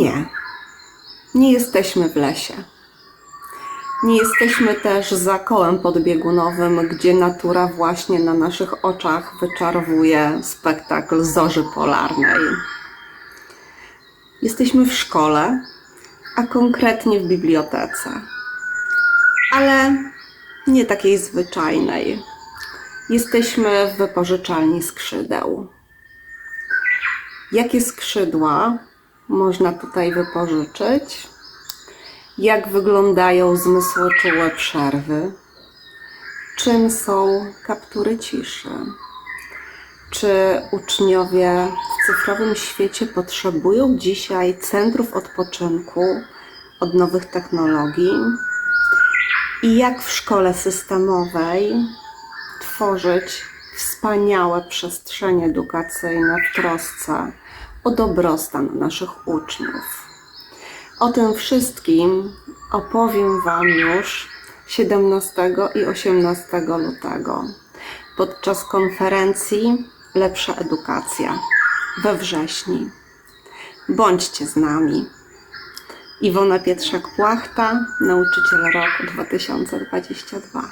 Nie. Nie jesteśmy w lesie. Nie jesteśmy też za kołem podbiegunowym, gdzie natura właśnie na naszych oczach wyczarowuje spektakl zorzy polarnej. Jesteśmy w szkole, a konkretnie w bibliotece. Ale nie takiej zwyczajnej. Jesteśmy w wypożyczalni skrzydeł. Jakie skrzydła można tutaj wypożyczyć? Jak wyglądają zmysłoczułe przerwy? Czym są kaptury ciszy? Czy uczniowie w cyfrowym świecie potrzebują dzisiaj centrów odpoczynku od nowych technologii? I jak w szkole systemowej tworzyć wspaniałe przestrzenie edukacyjne w trosce o dobrostan naszych uczniów? O tym wszystkim opowiem Wam już 17 i 18 lutego podczas konferencji Lepsza Edukacja we wrześniu. Bądźcie z nami. Iwona Pietrzak-Płachta, nauczyciel roku 2022.